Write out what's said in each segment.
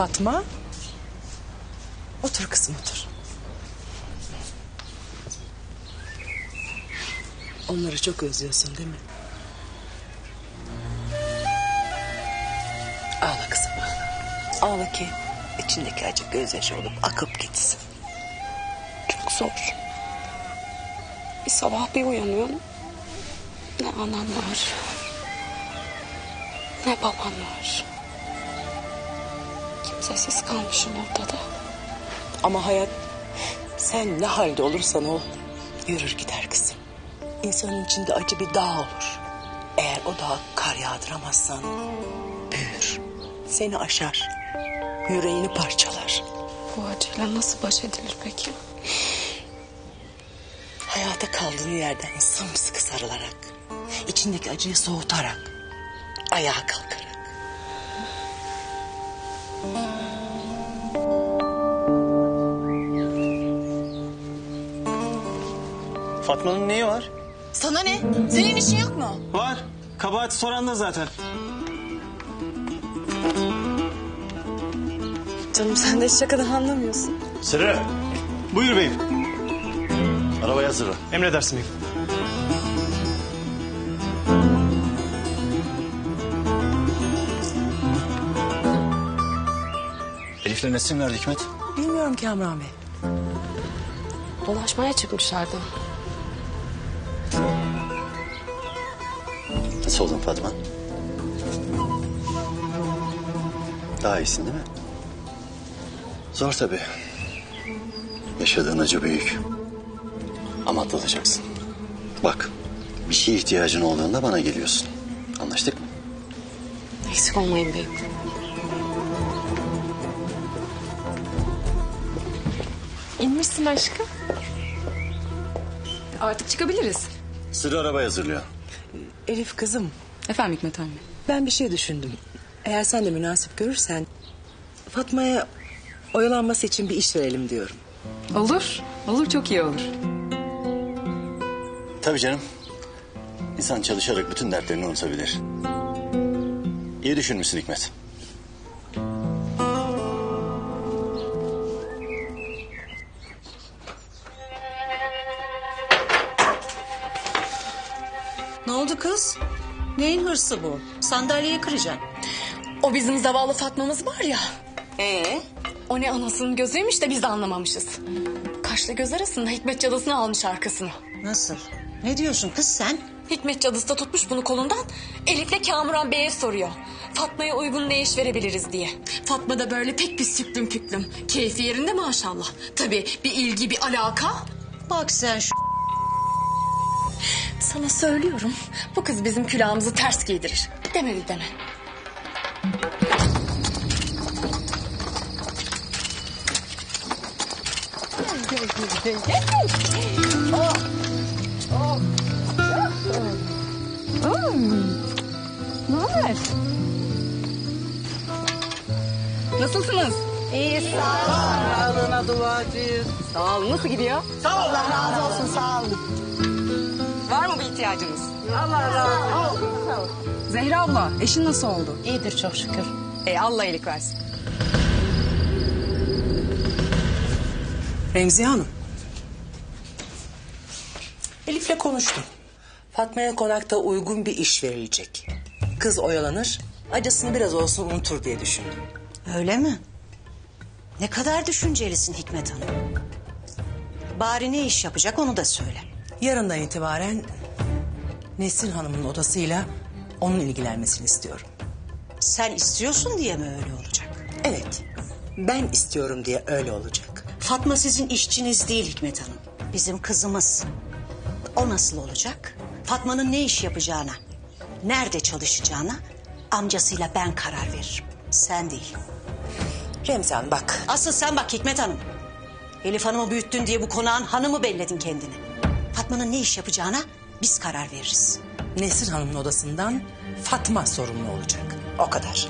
Fatma. Otur kızım otur. Onları çok özlüyorsun değil mi? Ağla kızım ağla. Ağla ki içindeki acı gözyaşı olup akıp gitsin. Çok zor. Bir sabah bir uyanıyorum. Ne anam var. Ne babam var. Kimsesiz kalmışım ortada. Ama hayat sen ne halde olursan ol yürür gider kızım. İnsanın içinde acı bir dağ olur. Eğer o dağa kar yağdıramazsan büyür. Seni aşar. Yüreğini parçalar. Bu acıyla nasıl baş edilir peki? Hayata kaldığın yerden sımsıkı sarılarak. içindeki acıyı soğutarak. Ayağa kalkarak. Fatma'nın neyi var? Sana ne? Senin işin yok mu? Var. Kabahati soran da zaten. Canım sen de hiç şakadan anlamıyorsun. Sırrı Buyur beyim. arabaya hazırla. Emredersin beyim. Elif'le Nesrin nerede Hikmet? Bilmiyorum Kamran Bey. Dolaşmaya çıkmışlardı. Nasıl oldun Fatma? Daha iyisin değil mi? Zor tabii. Yaşadığın acı büyük. Ama atlatacaksın. Bak bir şeye ihtiyacın olduğunda bana geliyorsun. Anlaştık mı? Eksik olmayın beyim. İnmişsin aşkım. Artık çıkabiliriz. Sırrı arabayı hazırlıyor. Elif kızım Efendim Hikmet anne. ben bir şey düşündüm. Eğer sen de münasip görürsen Fatma'ya oyalanması için bir iş verelim diyorum. Olur. Olur çok iyi olur. Tabii canım. İnsan çalışarak bütün dertlerini unutabilir. İyi düşünmüşsün Hikmet. Oldu kız? Neyin hırsı bu? Sandalyeyi kıracaksın. O bizim zavallı Fatma'mız var ya. Ee? O ne anasının gözüymüş de biz de anlamamışız. Kaşla göz arasında Hikmet cadısını almış arkasına. Nasıl? Ne diyorsun kız sen? Hikmet cadısı da tutmuş bunu kolundan. Elif'le Kamuran Bey'e soruyor. Fatma'ya uygun ne iş verebiliriz diye. Fatma da böyle pek bir süklüm püklüm. Keyfi yerinde maşallah. Tabii bir ilgi bir alaka. Bak sen şu Sana söylüyorum bu kız bizim külahımızı ters giydirir. Demedi deme. Nasılsınız? Sağlığına duacıyız. Sağ olun. Nasıl gidiyor? Allah razı olsun sağ olun. Bir ihtiyacınız? Allah razı olsun. Zehra abla eşin nasıl oldu? iyidir çok şükür. E Allah iyilik versin. Remziye Hanım. Elif'le konuştum. Fatma'ya konakta uygun bir iş verilecek. Kız oyalanır, acısını biraz olsun unutur diye düşündüm. Öyle mi? Ne kadar düşüncelisin Hikmet Hanım. Bari ne iş yapacak onu da söyle. Yarından itibaren Nesrin Hanım'ın odasıyla onun ilgilenmesini istiyorum. Sen istiyorsun diye mi öyle olacak? Evet, ben istiyorum diye öyle olacak. Fatma sizin işçiniz değil Hikmet Hanım. Bizim kızımız. O nasıl olacak? Fatma'nın ne iş yapacağına, nerede çalışacağına amcasıyla ben karar veririm. Sen değil. Remzi bak, Asıl sen bak Hikmet Hanım. Elif Hanım'ı büyüttün diye bu konağın hanımı belledin kendini. Fatma'nın ne iş yapacağına biz karar veririz. Nesrin Hanım'ın odasından Fatma sorumlu olacak. O kadar.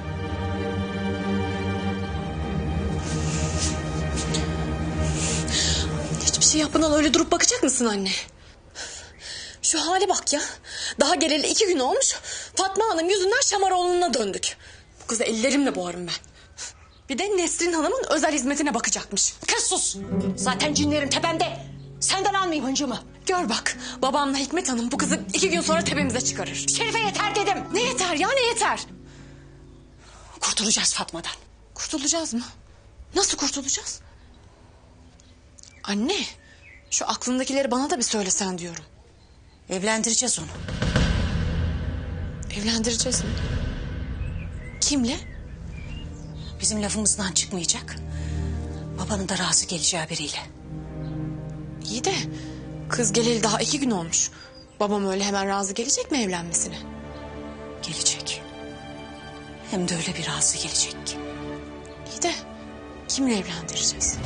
Hiçbir şey yapmadan öyle durup bakacak mısın anne? Şu hale bak ya. Daha geleli iki gün olmuş. Fatma Hanım yüzünden Şamaroğlu'na döndük. Bu kızı ellerimle boğarım ben. Bir de Nesrin Hanım'ın özel hizmetine bakacakmış. Kız sus. Zaten cinlerin tepemde. Senden almayayım hıncımı. Gör bak babamla Hikmet Hanım bu kızı iki gün sonra tepemize çıkarır. Şerife yeter dedim. Ne yeter ya ne yeter? Kurtulacağız Fatma'dan. Kurtulacağız mı? Nasıl kurtulacağız? Anne şu aklındakileri bana da bir söylesen diyorum. Evlendireceğiz onu. Evlendireceğiz mi? Kimle? Bizim lafımızdan çıkmayacak. Babanın da razı geleceği biriyle. İyi de kız geleli daha iki gün olmuş. Babam öyle hemen razı gelecek mi evlenmesine? Gelecek. Hem de öyle bir razı gelecek ki. İyi de kimle evlendireceğiz?